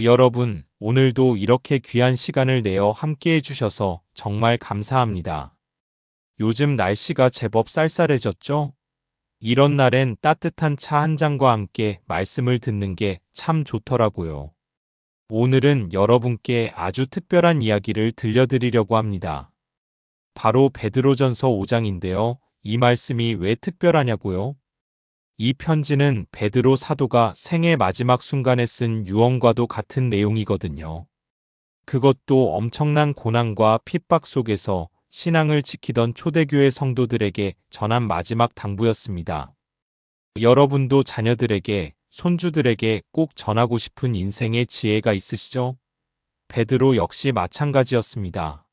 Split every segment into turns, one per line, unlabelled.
여러분, 오늘도 이렇게 귀한 시간을 내어 함께 해주셔서 정말 감사합니다. 요즘 날씨가 제법 쌀쌀해졌죠? 이런 날엔 따뜻한 차 한 잔과 함께 말씀을 듣는 게 참 좋더라고요. 오늘은 여러분께 아주 특별한 이야기를 들려드리려고 합니다. 바로 베드로전서 5장인데요. 이 말씀이 왜 특별하냐고요? 이 편지는 베드로 사도가 생애 마지막 순간에 쓴 유언과도 같은 내용이거든요. 그것도 엄청난 고난과 핍박 속에서 신앙을 지키던 초대교회 성도들에게 전한 마지막 당부였습니다. 여러분도 자녀들에게, 손주들에게 꼭 전하고 싶은 인생의 지혜가 있으시죠? 베드로 역시 마찬가지였습니다.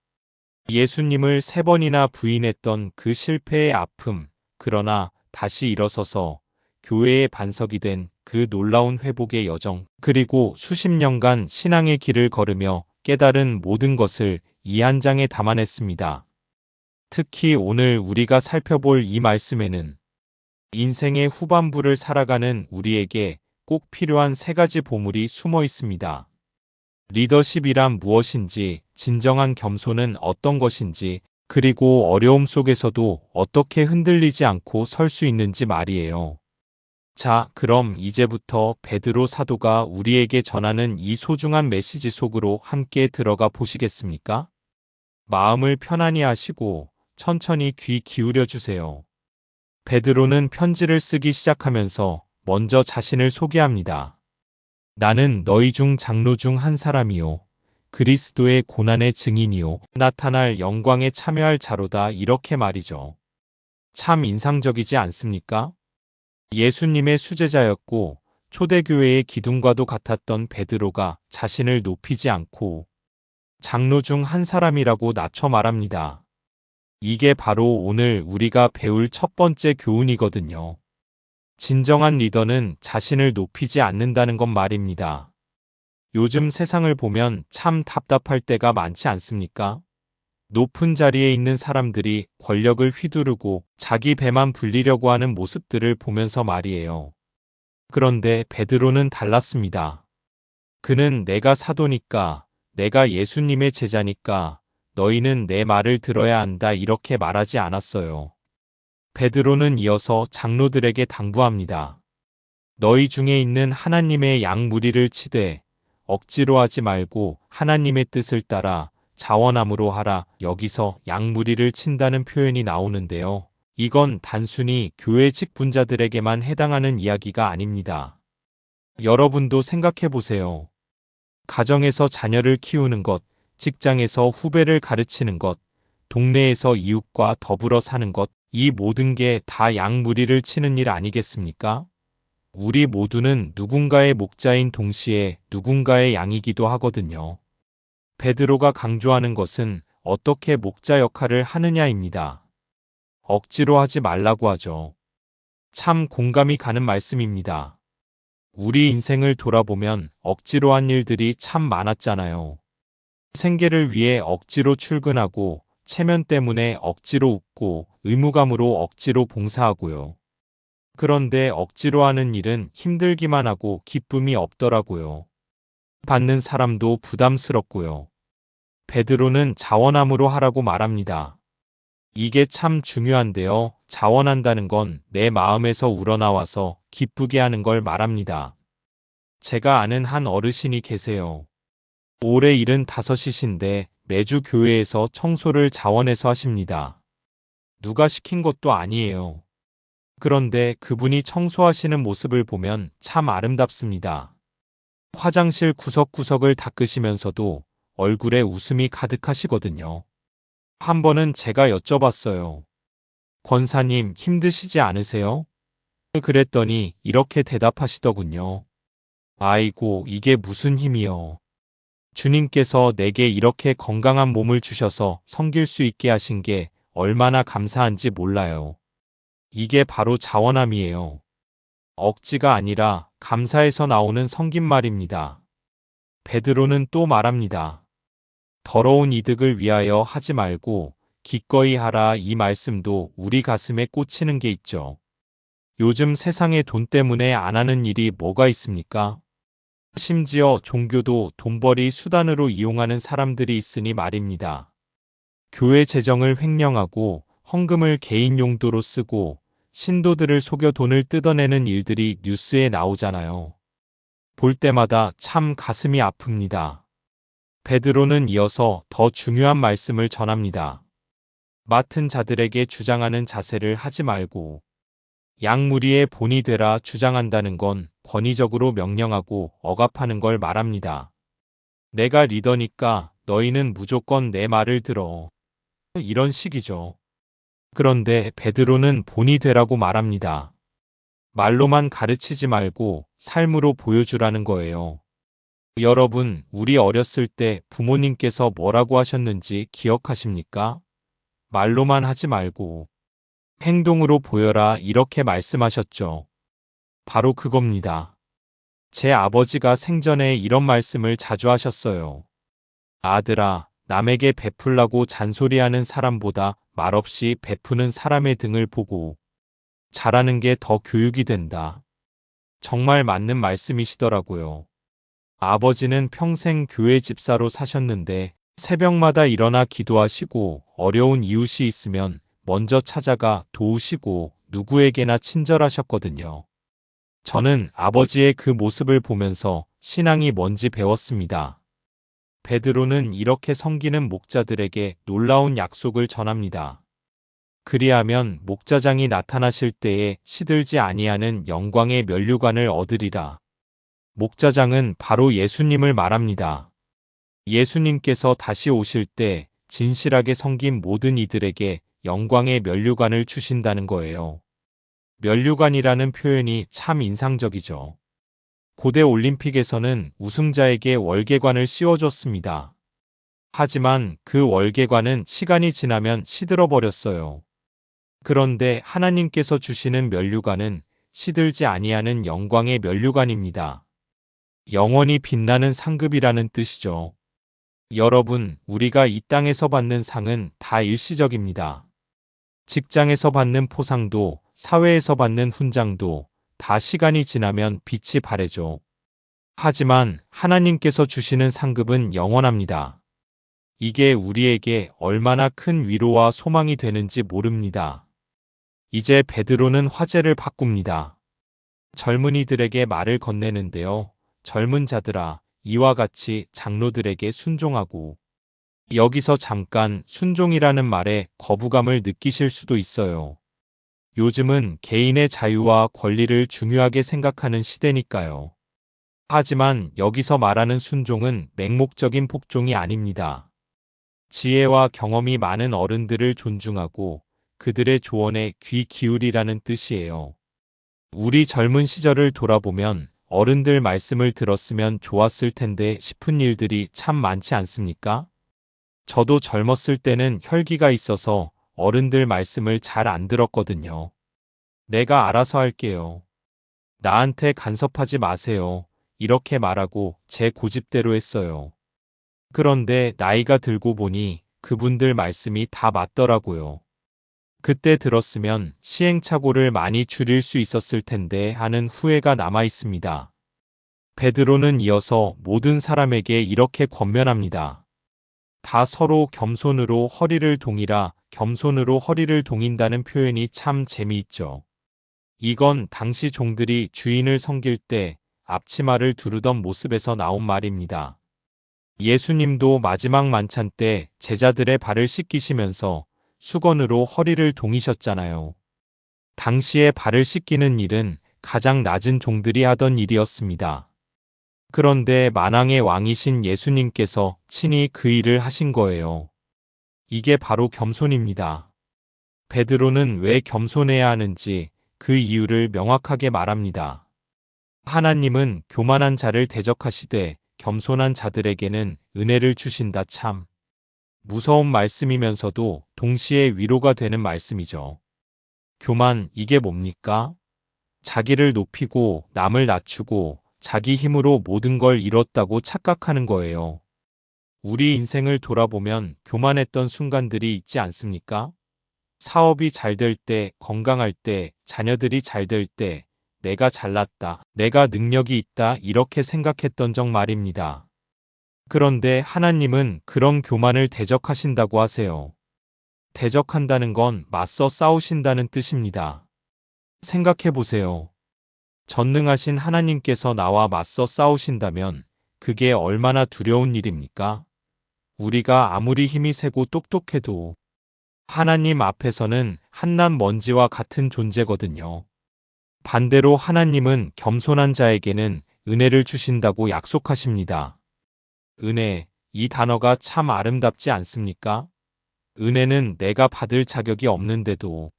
예수님을 세 번이나 부인했던 그 실패의 아픔, 그러나 다시 일어서서 교회의 반석이 된 그 놀라운 회복의 여정, 그리고 수십 년간 신앙의 길을 걸으며 깨달은 모든 것을 이 한 장에 담아냈습니다. 특히 오늘 우리가 살펴볼 이 말씀에는 인생의 후반부를 살아가는 우리에게 꼭 필요한 세 가지 보물이 숨어 있습니다. 리더십이란 무엇인지, 진정한 겸손은 어떤 것인지, 그리고 어려움 속에서도 어떻게 흔들리지 않고 설 수 있는지 말이에요. 자, 그럼 이제부터 베드로 사도가 우리에게 전하는 이 소중한 메시지 속으로 함께 들어가 보시겠습니까? 마음을 편안히 하시고 천천히 귀 기울여 주세요. 베드로는 편지를 쓰기 시작하면서 먼저 자신을 소개합니다. 나는 너희 중 장로 중 한 사람이요. 그리스도의 고난의 증인이요. 나타날 영광에 참여할 자로다 이렇게 말이죠. 참 인상적이지 않습니까? 예수님의 수제자였고 초대교회의 기둥과도 같았던 베드로가 자신을 높이지 않고 장로 중 한 사람이라고 낮춰 말합니다. 이게 바로 오늘 우리가 배울 첫 번째 교훈이거든요. 진정한 리더는 자신을 높이지 않는다는 것 말입니다. 요즘 세상을 보면 참 답답할 때가 많지 않습니까? 높은 자리에 있는 사람들이 권력을 휘두르고 자기 배만 불리려고 하는 모습들을 보면서 말이에요. 그런데 베드로는 달랐습니다. 그는 내가 사도니까, 내가 예수님의 제자니까, 너희는 내 말을 들어야 한다 이렇게 말하지 않았어요. 베드로는 이어서 장로들에게 당부합니다. 너희 중에 있는 하나님의 양 무리를 치되 억지로 하지 말고 하나님의 뜻을 따라 자원함으로 하라. 여기서 양무리를 친다는 표현이 나오는데요. 이건 단순히 교회 직분자들에게만 해당하는 이야기가 아닙니다. 여러분도 생각해 보세요. 가정에서 자녀를 키우는 것, 직장에서 후배를 가르치는 것, 동네에서 이웃과 더불어 사는 것, 이 모든 게 다 양무리를 치는 일 아니겠습니까? 우리 모두는 누군가의 목자인 동시에 누군가의 양이기도 하거든요. 베드로가 강조하는 것은 어떻게 목자 역할을 하느냐입니다. 억지로 하지 말라고 하죠. 참 공감이 가는 말씀입니다. 우리 인생을 돌아보면 억지로 한 일들이 참 많았잖아요. 생계를 위해 억지로 출근하고 체면 때문에 억지로 웃고 의무감으로 억지로 봉사하고요. 그런데 억지로 하는 일은 힘들기만 하고 기쁨이 없더라고요. 받는 사람도 부담스럽고요. 베드로는 자원함으로 하라고 말합니다. 이게 참 중요한데요. 자원한다는 건 내 마음에서 우러나와서 기쁘게 하는 걸 말합니다. 제가 아는 한 어르신이 계세요. 올해 75이신데 매주 교회에서 청소를 자원해서 하십니다. 누가 시킨 것도 아니에요. 그런데 그분이 청소하시는 모습을 보면 참 아름답습니다. 화장실 구석구석을 닦으시면서도 얼굴에 웃음이 가득하시거든요. 한 번은 제가 여쭤봤어요. 권사님 힘드시지 않으세요? 그랬더니 이렇게 대답하시더군요. 아이고, 이게 무슨 힘이요. 주님께서 내게 이렇게 건강한 몸을 주셔서 섬길 수 있게 하신 게 얼마나 감사한지 몰라요. 이게 바로 자원함이에요. 억지가 아니라 감사에서 나오는 성긴 말입니다. 베드로는 또 말합니다. 더러운 이득을 위하여 하지 말고 기꺼이 하라 이 말씀도 우리 가슴에 꽂히는 게 있죠. 요즘 세상에 돈 때문에 안 하는 일이 뭐가 있습니까? 심지어 종교도 돈벌이 수단으로 이용하는 사람들이 있으니 말입니다. 교회 재정을 횡령하고 헌금을 개인 용도로 쓰고 신도들을 속여 돈을 뜯어내는 일들이 뉴스에 나오잖아요. 볼 때마다 참 가슴이 아픕니다. 베드로는 이어서 더 중요한 말씀을 전합니다. 맡은 자들에게 주장하는 자세를 하지 말고 양무리의 본이 되라 주장한다는 건 권위적으로 명령하고 억압하는 걸 말합니다. 내가 리더니까 너희는 무조건 내 말을 들어. 이런 식이죠. 그런데 베드로는 본이 되라고 말합니다. 말로만 가르치지 말고 삶으로 보여주라는 거예요. 여러분, 우리 어렸을 때 부모님께서 뭐라고 하셨는지 기억하십니까? 말로만 하지 말고 행동으로 보여라 이렇게 말씀하셨죠. 바로 그겁니다. 제 아버지가 생전에 이런 말씀을 자주 하셨어요. 아들아, 남에게 베풀라고 잔소리하는 사람보다 말없이 베푸는 사람의 등을 보고 잘하는 게 더 교육이 된다. 정말 맞는 말씀이시더라고요. 아버지는 평생 교회 집사로 사셨는데 새벽마다 일어나 기도하시고 어려운 이웃이 있으면 먼저 찾아가 도우시고 누구에게나 친절하셨거든요. 저는 아버지의 그 모습을 보면서 신앙이 뭔지 배웠습니다. 베드로는 이렇게 섬기는 목자들에게 놀라운 약속을 전합니다. 그리하면 목자장이 나타나실 때에 시들지 아니하는 영광의 면류관을 얻으리라. 목자장은 바로 예수님을 말합니다. 예수님께서 다시 오실 때 진실하게 섬긴 모든 이들에게 영광의 면류관을 주신다는 거예요. 면류관이라는 표현이 참 인상적이죠. 고대 올림픽에서는 우승자에게 월계관을 씌워줬습니다. 하지만 그 월계관은 시간이 지나면 시들어 버렸어요. 그런데 하나님께서 주시는 면류관은 시들지 아니하는 영광의 면류관입니다. 영원히 빛나는 상급이라는 뜻이죠. 여러분, 우리가 이 땅에서 받는 상은 다 일시적입니다. 직장에서 받는 포상도, 사회에서 받는 훈장도 다 시간이 지나면 빛이 바래죠. 하지만 하나님께서 주시는 상급은 영원합니다. 이게 우리에게 얼마나 큰 위로와 소망이 되는지 모릅니다. 이제 베드로는 화제를 바꿉니다. 젊은이들에게 말을 건네는데요. 젊은 자들아, 이와 같이 장로들에게 순종하고 여기서 잠깐 순종이라는 말에 거부감을 느끼실 수도 있어요. 요즘은 개인의 자유와 권리를 중요하게 생각하는 시대니까요. 하지만 여기서 말하는 순종은 맹목적인 복종이 아닙니다. 지혜와 경험이 많은 어른들을 존중하고 그들의 조언에 귀 기울이라는 뜻이에요. 우리 젊은 시절을 돌아보면 어른들 말씀을 들었으면 좋았을 텐데 싶은 일들이 참 많지 않습니까? 저도 젊었을 때는 혈기가 있어서 어른들 말씀을 잘 안 들었거든요. 내가 알아서 할게요. 나한테 간섭하지 마세요. 이렇게 말하고 제 고집대로 했어요. 그런데 나이가 들고 보니 그분들 말씀이 다 맞더라고요. 그때 들었으면 시행착오를 많이 줄일 수 있었을 텐데 하는 후회가 남아 있습니다. 베드로는 이어서 모든 사람에게 이렇게 권면합니다. 다 서로 겸손으로 허리를 동이라 겸손으로 허리를 동인다는 표현이 참 재미있죠. 이건 당시 종들이 주인을 섬길 때 앞치마를 두르던 모습에서 나온 말입니다. 예수님도 마지막 만찬 때 제자들의 발을 씻기시면서 수건으로 허리를 동이셨잖아요. 당시에 발을 씻기는 일은 가장 낮은 종들이 하던 일이었습니다. 그런데 만왕의 왕이신 예수님께서 친히 그 일을 하신 거예요. 이게 바로 겸손입니다. 베드로는 왜 겸손해야 하는지 그 이유를 명확하게 말합니다. 하나님은 교만한 자를 대적하시되 겸손한 자들에게는 은혜를 주신다 참. 무서운 말씀이면서도 동시에 위로가 되는 말씀이죠. 교만, 이게 뭡니까? 자기를 높이고 남을 낮추고 자기 힘으로 모든 걸 이뤘다고 착각하는 거예요. 우리 인생을 돌아보면 교만했던 순간들이 있지 않습니까? 사업이 잘 될 때, 건강할 때, 자녀들이 잘 될 때, 내가 잘났다, 내가 능력이 있다 이렇게 생각했던 적 말입니다. 그런데 하나님은 그런 교만을 대적하신다고 하세요. 대적한다는 건 맞서 싸우신다는 뜻입니다. 생각해 보세요. 전능하신 하나님께서 나와 맞서 싸우신다면 그게 얼마나 두려운 일입니까? 우리가 아무리 힘이 세고 똑똑해도 하나님 앞에서는 한낱 먼지와 같은 존재거든요. 반대로 하나님은 겸손한 자에게는 은혜를 주신다고 약속하십니다. 은혜, 이 단어가 참 아름답지 않습니까? 은혜는 내가 받을 자격이 없는데도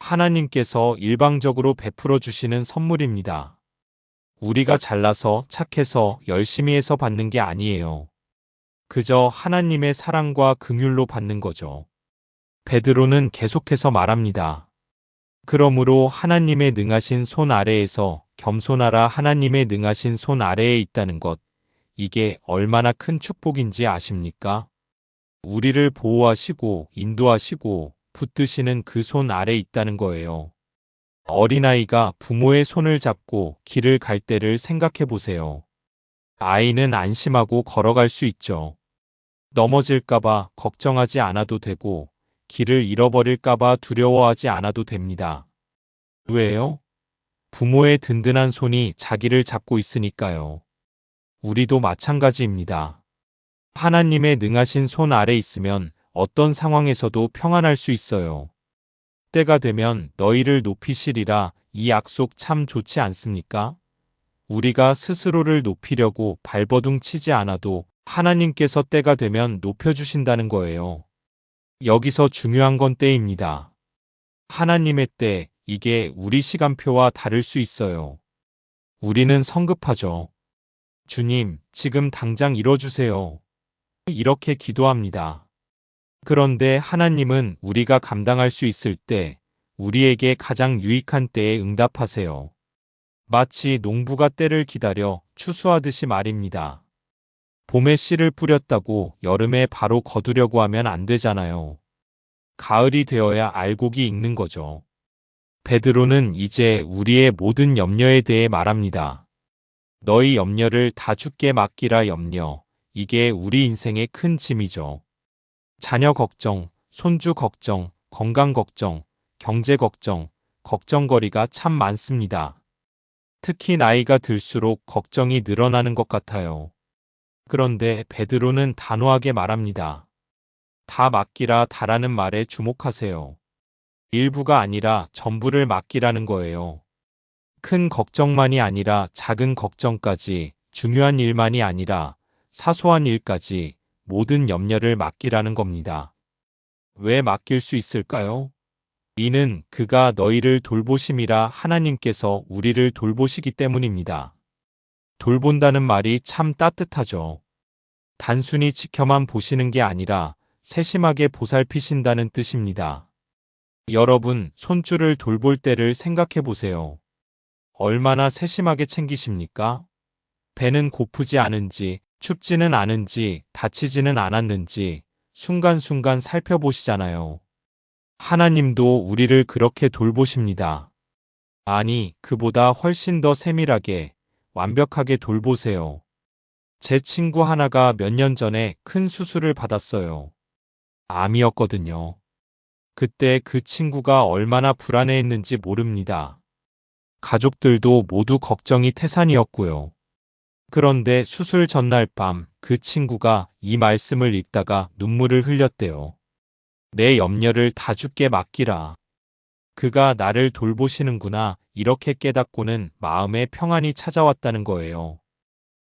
하나님께서 일방적으로 베풀어 주시는 선물입니다. 우리가 잘나서 착해서 열심히 해서 받는 게 아니에요. 그저 하나님의 사랑과 긍휼로 받는 거죠. 베드로는 계속해서 말합니다. 그러므로 하나님의 능하신 손 아래에서 겸손하라 하나님의 능하신 손 아래에 있다는 것. 이게 얼마나 큰 축복인지 아십니까? 우리를 보호하시고 인도하시고 붙드시는 그 손 아래 있다는 거예요. 어린아이가 부모의 손을 잡고 길을 갈 때를 생각해 보세요. 아이는 안심하고 걸어갈 수 있죠. 넘어질까봐 걱정하지 않아도 되고 길을 잃어버릴까봐 두려워하지 않아도 됩니다. 왜요? 부모의 든든한 손이 자기를 잡고 있으니까요. 우리도 마찬가지입니다. 하나님의 능하신 손 아래 있으면 어떤 상황에서도 평안할 수 있어요. 때가 되면 너희를 높이시리라 이 약속 참 좋지 않습니까? 우리가 스스로를 높이려고 발버둥 치지 않아도 하나님께서 때가 되면 높여주신다는 거예요. 여기서 중요한 건 때입니다. 하나님의 때, 이게 우리 시간표와 다를 수 있어요. 우리는 성급하죠. 주님, 지금 당장 이뤄주세요. 이렇게 기도합니다. 그런데 하나님은 우리가 감당할 수 있을 때, 우리에게 가장 유익한 때에 응답하세요. 마치 농부가 때를 기다려 추수하듯이 말입니다. 봄에 씨를 뿌렸다고 여름에 바로 거두려고 하면 안 되잖아요. 가을이 되어야 알곡이 익는 거죠. 베드로는 이제 우리의 모든 염려에 대해 말합니다. 너희 염려를 다 죽게 맡기라 염려. 이게 우리 인생의 큰 짐이죠. 자녀 걱정, 손주 걱정, 건강 걱정, 경제 걱정, 걱정거리가 참 많습니다. 특히 나이가 들수록 걱정이 늘어나는 것 같아요. 그런데 베드로는 단호하게 말합니다. 다 맡기라 다라는 말에 주목하세요. 일부가 아니라 전부를 맡기라는 거예요. 큰 걱정만이 아니라 작은 걱정까지, 중요한 일만이 아니라 사소한 일까지 모든 염려를 맡기라는 겁니다. 왜 맡길 수 있을까요? 이는 그가 너희를 돌보심이라 하나님께서 우리를 돌보시기 때문입니다. 돌본다는 말이 참 따뜻하죠. 단순히 지켜만 보시는 게 아니라 세심하게 보살피신다는 뜻입니다. 여러분, 손주를 돌볼 때를 생각해 보세요. 얼마나 세심하게 챙기십니까? 배는 고프지 않은지, 춥지는 않은지 다치지는 않았는지 순간순간 살펴보시잖아요. 하나님도 우리를 그렇게 돌보십니다. 아니, 그보다 훨씬 더 세밀하게, 완벽하게 돌보세요. 제 친구 하나가 몇 년 전에 큰 수술을 받았어요. 암이었거든요. 그때 그 친구가 얼마나 불안해했는지 모릅니다. 가족들도 모두 걱정이 태산이었고요. 그런데 수술 전날 밤 그 친구가 이 말씀을 읽다가 눈물을 흘렸대요. 내 염려를 다 죽게 맡기라. 그가 나를 돌보시는구나 이렇게 깨닫고는 마음에 평안이 찾아왔다는 거예요.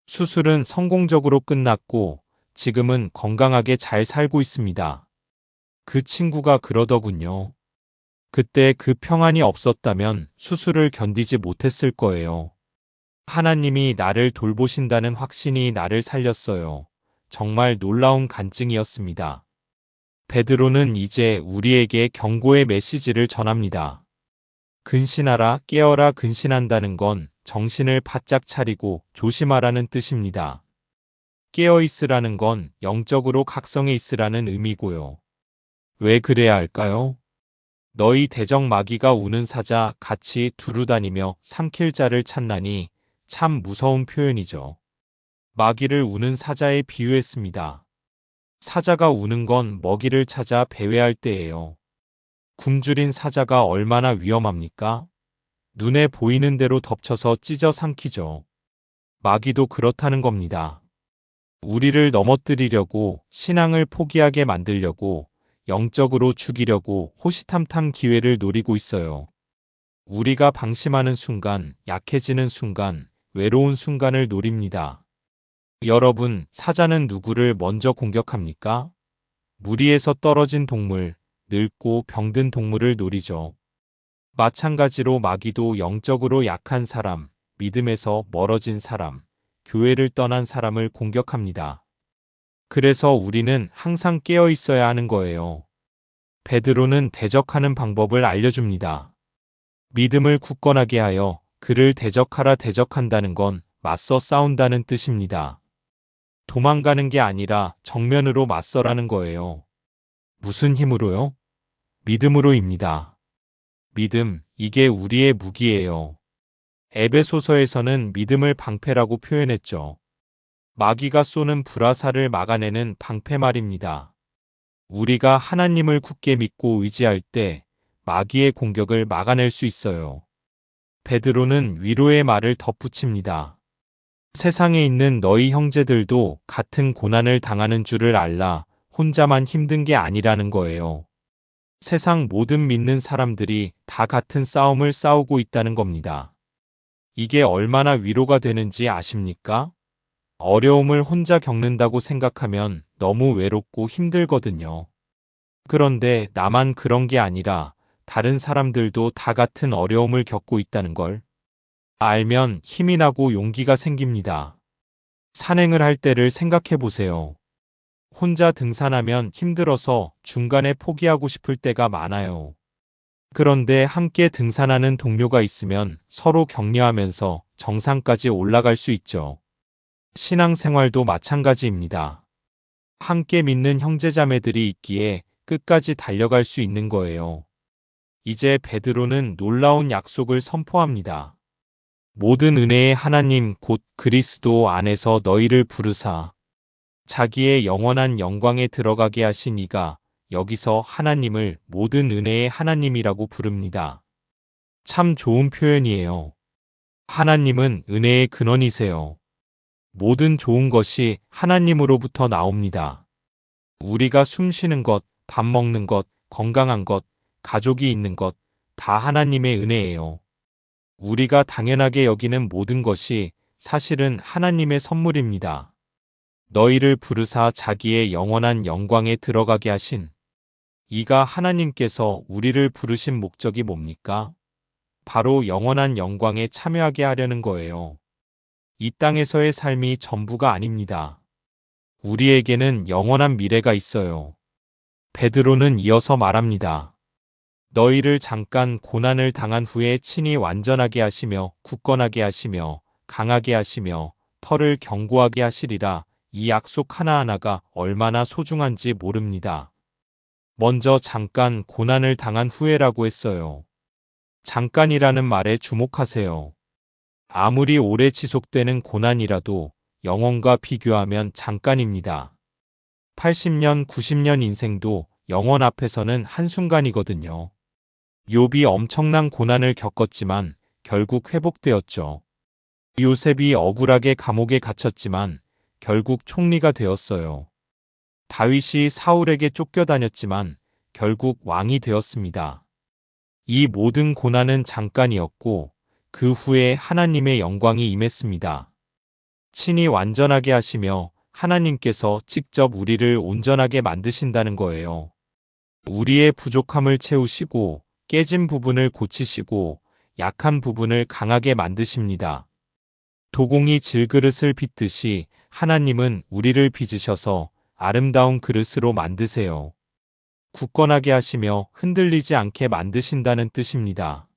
수술은 성공적으로 끝났고 지금은 건강하게 잘 살고 있습니다. 그 친구가 그러더군요. 그때 그 평안이 없었다면 수술을 견디지 못했을 거예요. 하나님이 나를 돌보신다는 확신이 나를 살렸어요. 정말 놀라운 간증이었습니다. 베드로는 이제 우리에게 경고의 메시지를 전합니다. 근신하라, 깨어라 근신한다는 건 정신을 바짝 차리고 조심하라는 뜻입니다. 깨어 있으라는 건 영적으로 각성해 있으라는 의미고요. 왜 그래야 할까요? 너희 대적 마귀가 우는 사자 같이 두루 다니며 삼킬 자를 찾나니 참 무서운 표현이죠. 마귀를 우는 사자에 비유했습니다. 사자가 우는 건 먹이를 찾아 배회할 때예요. 굶주린 사자가 얼마나 위험합니까? 눈에 보이는 대로 덮쳐서 찢어 삼키죠. 마귀도 그렇다는 겁니다. 우리를 넘어뜨리려고 신앙을 포기하게 만들려고 영적으로 죽이려고 호시탐탐 기회를 노리고 있어요. 우리가 방심하는 순간, 약해지는 순간, 외로운 순간을 노립니다. 여러분, 사자는 누구를 먼저 공격합니까? 무리에서 떨어진 동물, 늙고 병든 동물을 노리죠. 마찬가지로 마귀도 영적으로 약한 사람, 믿음에서 멀어진 사람, 교회를 떠난 사람을 공격합니다. 그래서 우리는 항상 깨어 있어야 하는 거예요. 베드로는 대적하는 방법을 알려줍니다. 믿음을 굳건하게 하여 그를 대적하라 대적한다는 건 맞서 싸운다는 뜻입니다. 도망가는 게 아니라 정면으로 맞서라는 거예요. 무슨 힘으로요? 믿음으로입니다. 믿음, 이게 우리의 무기예요. 에베소서에서는 믿음을 방패라고 표현했죠. 마귀가 쏘는 불화살을 막아내는 방패 말입니다. 우리가 하나님을 굳게 믿고 의지할 때 마귀의 공격을 막아낼 수 있어요. 베드로는 위로의 말을 덧붙입니다. 세상에 있는 너희 형제들도 같은 고난을 당하는 줄을 알라 혼자만 힘든 게 아니라는 거예요. 세상 모든 믿는 사람들이 다 같은 싸움을 싸우고 있다는 겁니다. 이게 얼마나 위로가 되는지 아십니까? 어려움을 혼자 겪는다고 생각하면 너무 외롭고 힘들거든요. 그런데 나만 그런 게 아니라 다른 사람들도 다 같은 어려움을 겪고 있다는 걸 알면 힘이 나고 용기가 생깁니다. 산행을 할 때를 생각해 보세요. 혼자 등산하면 힘들어서 중간에 포기하고 싶을 때가 많아요. 그런데 함께 등산하는 동료가 있으면 서로 격려하면서 정상까지 올라갈 수 있죠. 신앙생활도 마찬가지입니다. 함께 믿는 형제자매들이 있기에 끝까지 달려갈 수 있는 거예요. 이제 베드로는 놀라운 약속을 선포합니다. 모든 은혜의 하나님 곧 그리스도 안에서 너희를 부르사 자기의 영원한 영광에 들어가게 하신 이가 여기서 하나님을 모든 은혜의 하나님이라고 부릅니다. 참 좋은 표현이에요. 하나님은 은혜의 근원이세요. 모든 좋은 것이 하나님으로부터 나옵니다. 우리가 숨 쉬는 것, 밥 먹는 것, 건강한 것, 가족이 있는 것, 다 하나님의 은혜예요. 우리가 당연하게 여기는 모든 것이 사실은 하나님의 선물입니다. 너희를 부르사 자기의 영원한 영광에 들어가게 하신 이가 하나님께서 우리를 부르신 목적이 뭡니까? 바로 영원한 영광에 참여하게 하려는 거예요. 이 땅에서의 삶이 전부가 아닙니다. 우리에게는 영원한 미래가 있어요. 베드로는 이어서 말합니다. 너희를 잠깐 고난을 당한 후에 친히 완전하게 하시며 굳건하게 하시며 강하게 하시며 털을 견고하게 하시리라 이 약속 하나하나가 얼마나 소중한지 모릅니다. 먼저 잠깐 고난을 당한 후에라고 했어요. 잠깐이라는 말에 주목하세요. 아무리 오래 지속되는 고난이라도 영원과 비교하면 잠깐입니다. 80년, 90년 인생도 영원 앞에서는 한순간이거든요. 욥이 엄청난 고난을 겪었지만 결국 회복되었죠. 요셉이 억울하게 감옥에 갇혔지만 결국 총리가 되었어요. 다윗이 사울에게 쫓겨다녔지만 결국 왕이 되었습니다. 이 모든 고난은 잠깐이었고 그 후에 하나님의 영광이 임했습니다. 친히 완전하게 하시며 하나님께서 직접 우리를 온전하게 만드신다는 거예요. 우리의 부족함을 채우시고 깨진 부분을 고치시고 약한 부분을 강하게 만드십니다. 도공이 질그릇을 빚듯이 하나님은 우리를 빚으셔서 아름다운 그릇으로 만드세요. 굳건하게 하시며 흔들리지 않게 만드신다는 뜻입니다.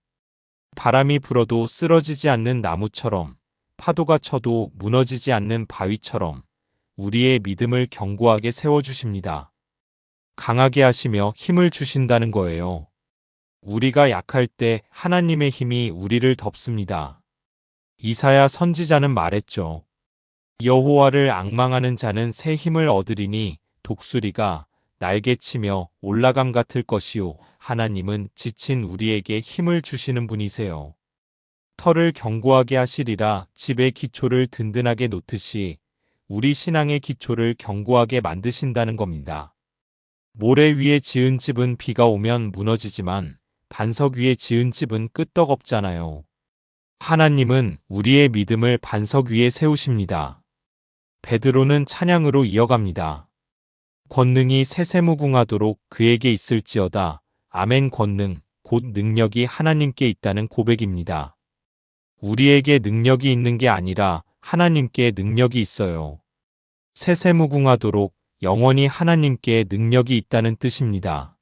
바람이 불어도 쓰러지지 않는 나무처럼 파도가 쳐도 무너지지 않는 바위처럼 우리의 믿음을 견고하게 세워주십니다. 강하게 하시며 힘을 주신다는 거예요. 우리가 약할 때 하나님의 힘이 우리를 덮습니다. 이사야 선지자는 말했죠. 여호와를 악망하는 자는 새 힘을 얻으리니 독수리가 날개치며 올라감 같을 것이요 하나님은 지친 우리에게 힘을 주시는 분이세요. 털을 견고하게 하시리라 집의 기초를 든든하게 놓듯이 우리 신앙의 기초를 견고하게 만드신다는 겁니다. 모래 위에 지은 집은 비가 오면 무너지지만 반석 위에 지은 집은 끄떡없잖아요. 하나님은 우리의 믿음을 반석 위에 세우십니다. 베드로는 찬양으로 이어갑니다. 권능이 세세무궁하도록 그에게 있을지어다. 아멘 권능, 곧 능력이 하나님께 있다는 고백입니다. 우리에게 능력이 있는 게 아니라 하나님께 능력이 있어요. 세세무궁하도록 영원히 하나님께 능력이 있다는 뜻입니다.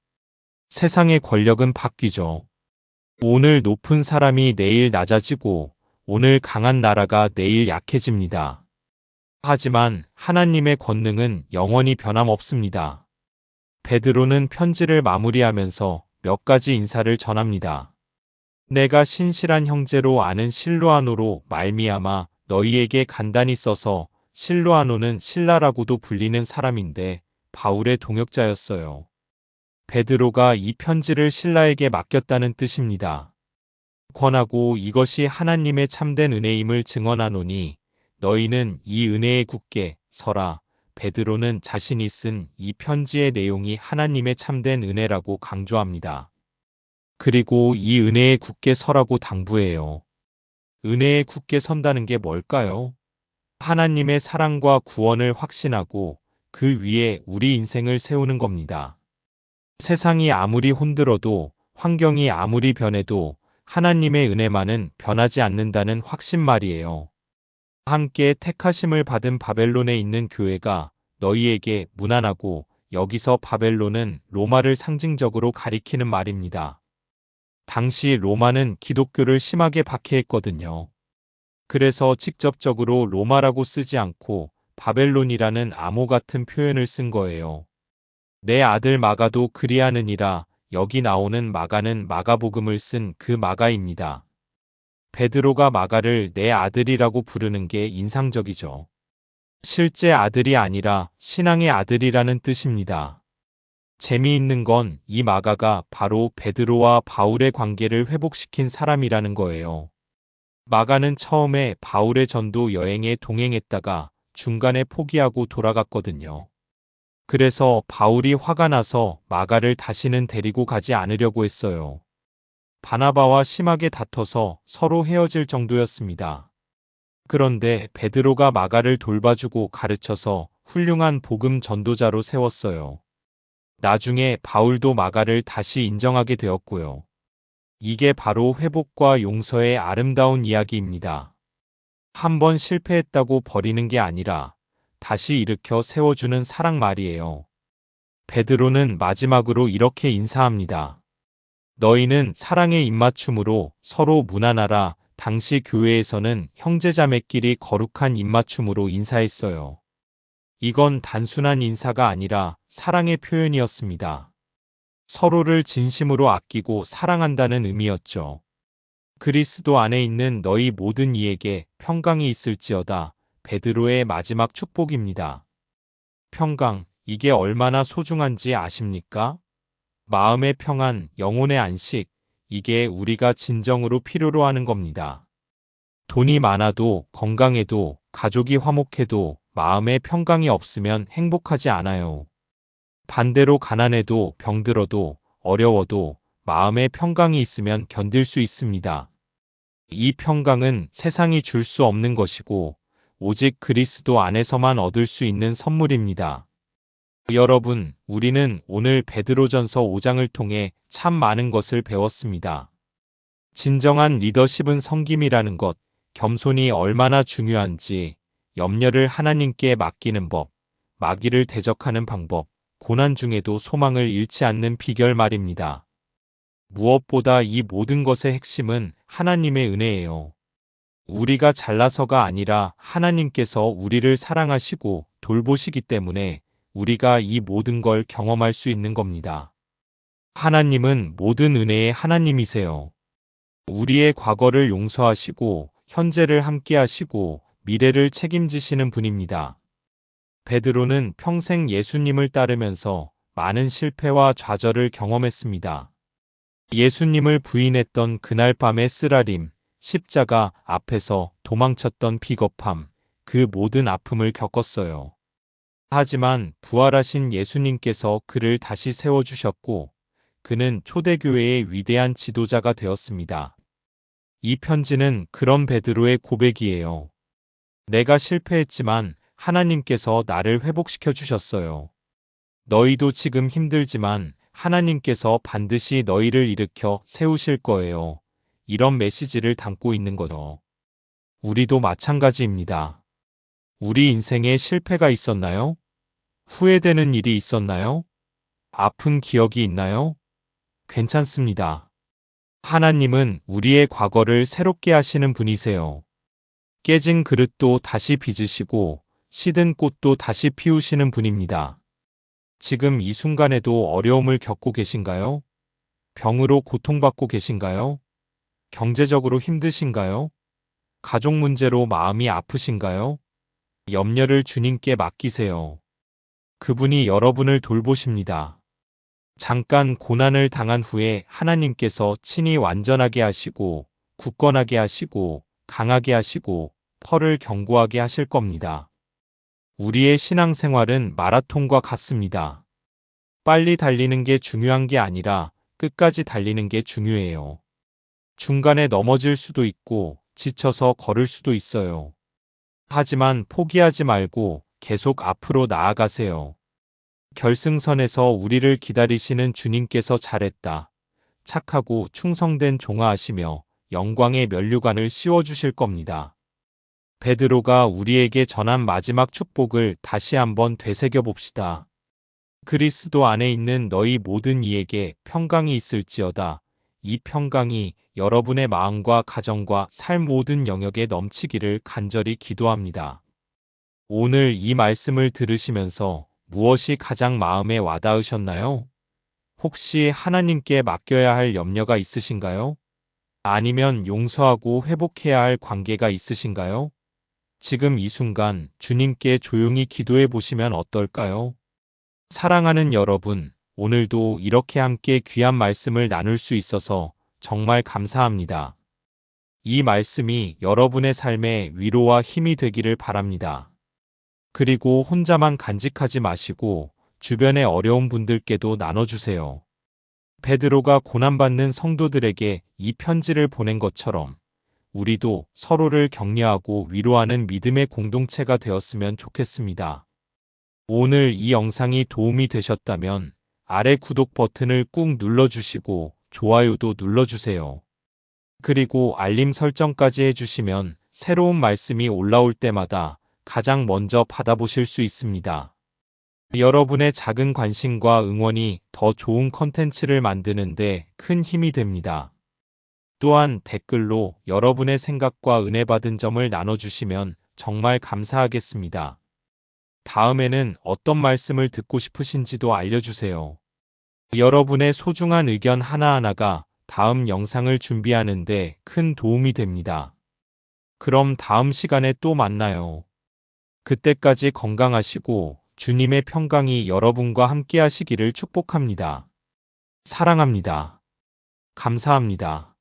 세상의 권력은 바뀌죠. 오늘 높은 사람이 내일 낮아지고 오늘 강한 나라가 내일 약해집니다. 하지만 하나님의 권능은 영원히 변함없습니다. 베드로는 편지를 마무리하면서 몇 가지 인사를 전합니다. 내가 신실한 형제로 아는 실로아노로 말미암아 너희에게 간단히 써서 실로아노는 신라라고도 불리는 사람인데 바울의 동역자였어요. 베드로가 이 편지를 신라에게 맡겼다는 뜻입니다. 권하고 이것이 하나님의 참된 은혜임을 증언하노니 너희는 이 은혜에 굳게 서라. 베드로는 자신이 쓴 이 편지의 내용이 하나님의 참된 은혜라고 강조합니다. 그리고 이 은혜에 굳게 서라고 당부해요. 은혜에 굳게 선다는 게 뭘까요? 하나님의 사랑과 구원을 확신하고 그 위에 우리 인생을 세우는 겁니다. 세상이 아무리 혼들어도 환경이 아무리 변해도 하나님의 은혜만은 변하지 않는다는 확신 말이에요. 함께 택하심을 받은 바벨론에 있는 교회가 너희에게 무난하고 여기서 바벨론은 로마를 상징적으로 가리키는 말입니다. 당시 로마는 기독교를 심하게 박해했거든요. 그래서 직접적으로 로마라고 쓰지 않고 바벨론이라는 암호 같은 표현을 쓴 거예요. 내 아들 마가도 그리하느니라 여기 나오는 마가는 마가복음을 쓴 그 마가입니다. 베드로가 마가를 내 아들이라고 부르는 게 인상적이죠. 실제 아들이 아니라 신앙의 아들이라는 뜻입니다. 재미있는 건 이 마가가 바로 베드로와 바울의 관계를 회복시킨 사람이라는 거예요. 마가는 처음에 바울의 전도 여행에 동행했다가 중간에 포기하고 돌아갔거든요. 그래서 바울이 화가 나서 마가를 다시는 데리고 가지 않으려고 했어요. 바나바와 심하게 다퉈서 서로 헤어질 정도였습니다. 그런데 베드로가 마가를 돌봐주고 가르쳐서 훌륭한 복음 전도자로 세웠어요. 나중에 바울도 마가를 다시 인정하게 되었고요. 이게 바로 회복과 용서의 아름다운 이야기입니다. 한번 실패했다고 버리는 게 아니라 다시 일으켜 세워주는 사랑 말이에요. 베드로는 마지막으로 이렇게 인사합니다. 너희는 사랑의 입맞춤으로 서로 무난하라. 당시 교회에서는 형제자매끼리 거룩한 입맞춤으로 인사했어요. 이건 단순한 인사가 아니라 사랑의 표현이었습니다. 서로를 진심으로 아끼고 사랑한다는 의미였죠. 그리스도 안에 있는 너희 모든 이에게 평강이 있을지어다. 베드로의 마지막 축복입니다. 평강, 이게 얼마나 소중한지 아십니까? 마음의 평안, 영혼의 안식, 이게 우리가 진정으로 필요로 하는 겁니다. 돈이 많아도 건강해도 가족이 화목해도 마음의 평강이 없으면 행복하지 않아요. 반대로 가난해도 병들어도 어려워도 마음의 평강이 있으면 견딜 수 있습니다. 이 평강은 세상이 줄 수 없는 것이고 오직 그리스도 안에서만 얻을 수 있는 선물입니다. 여러분, 우리는 오늘 베드로전서 5장을 통해 참 많은 것을 배웠습니다. 진정한 리더십은 성김이라는 것, 겸손이 얼마나 중요한지, 염려를 하나님께 맡기는 법, 마귀를 대적하는 방법, 고난 중에도 소망을 잃지 않는 비결 말입니다. 무엇보다 이 모든 것의 핵심은 하나님의 은혜예요. 우리가 잘나서가 아니라 하나님께서 우리를 사랑하시고 돌보시기 때문에 우리가 이 모든 걸 경험할 수 있는 겁니다. 하나님은 모든 은혜의 하나님이세요. 우리의 과거를 용서하시고 현재를 함께 하시고 미래를 책임지시는 분입니다. 베드로는 평생 예수님을 따르면서 많은 실패와 좌절을 경험했습니다. 예수님을 부인했던 그날 밤의 쓰라림, 십자가 앞에서 도망쳤던 비겁함, 그 모든 아픔을 겪었어요. 하지만 부활하신 예수님께서 그를 다시 세워주셨고, 그는 초대교회의 위대한 지도자가 되었습니다. 이 편지는 그런 베드로의 고백이에요. 내가 실패했지만 하나님께서 나를 회복시켜 주셨어요. 너희도 지금 힘들지만 하나님께서 반드시 너희를 일으켜 세우실 거예요. 이런 메시지를 담고 있는 거죠. 우리도 마찬가지입니다. 우리 인생에 실패가 있었나요? 후회되는 일이 있었나요? 아픈 기억이 있나요? 괜찮습니다. 하나님은 우리의 과거를 새롭게 하시는 분이세요. 깨진 그릇도 다시 빚으시고 시든 꽃도 다시 피우시는 분입니다. 지금 이 순간에도 어려움을 겪고 계신가요? 병으로 고통받고 계신가요? 경제적으로 힘드신가요? 가족 문제로 마음이 아프신가요? 염려를 주님께 맡기세요. 그분이 여러분을 돌보십니다. 잠깐 고난을 당한 후에 하나님께서 친히 완전하게 하시고 굳건하게 하시고 강하게 하시고 펄을 견고하게 하실 겁니다. 우리의 신앙생활은 마라톤과 같습니다. 빨리 달리는 게 중요한 게 아니라 끝까지 달리는 게 중요해요. 중간에 넘어질 수도 있고 지쳐서 걸을 수도 있어요. 하지만 포기하지 말고 계속 앞으로 나아가세요. 결승선에서 우리를 기다리시는 주님께서 잘했다. 착하고 충성된 종아하시며 영광의 면류관을 씌워주실 겁니다. 베드로가 우리에게 전한 마지막 축복을 다시 한번 되새겨 봅시다. 그리스도 안에 있는 너희 모든 이에게 평강이 있을지어다. 이 평강이 여러분의 마음과 가정과 삶 모든 영역에 넘치기를 간절히 기도합니다. 오늘 이 말씀을 들으시면서 무엇이 가장 마음에 와닿으셨나요? 혹시 하나님께 맡겨야 할 염려가 있으신가요? 아니면 용서하고 회복해야 할 관계가 있으신가요? 지금 이 순간 주님께 조용히 기도해 보시면 어떨까요? 사랑하는 여러분, 오늘도 이렇게 함께 귀한 말씀을 나눌 수 있어서 정말 감사합니다. 이 말씀이 여러분의 삶에 위로와 힘이 되기를 바랍니다. 그리고 혼자만 간직하지 마시고 주변의 어려운 분들께도 나눠주세요. 베드로가 고난받는 성도들에게 이 편지를 보낸 것처럼 우리도 서로를 격려하고 위로하는 믿음의 공동체가 되었으면 좋겠습니다. 오늘 이 영상이 도움이 되셨다면 아래 구독 버튼을 꾹 눌러주시고 좋아요도 눌러주세요. 그리고 알림 설정까지 해주시면 새로운 말씀이 올라올 때마다 가장 먼저 받아보실 수 있습니다. 여러분의 작은 관심과 응원이 더 좋은 컨텐츠를 만드는데 큰 힘이 됩니다. 또한 댓글로 여러분의 생각과 은혜 받은 점을 나눠주시면 정말 감사하겠습니다. 다음에는 어떤 말씀을 듣고 싶으신지도 알려주세요. 여러분의 소중한 의견 하나하나가 다음 영상을 준비하는데 큰 도움이 됩니다. 그럼 다음 시간에 또 만나요. 그때까지 건강하시고 주님의 평강이 여러분과 함께 하시기를 축복합니다. 사랑합니다. 감사합니다.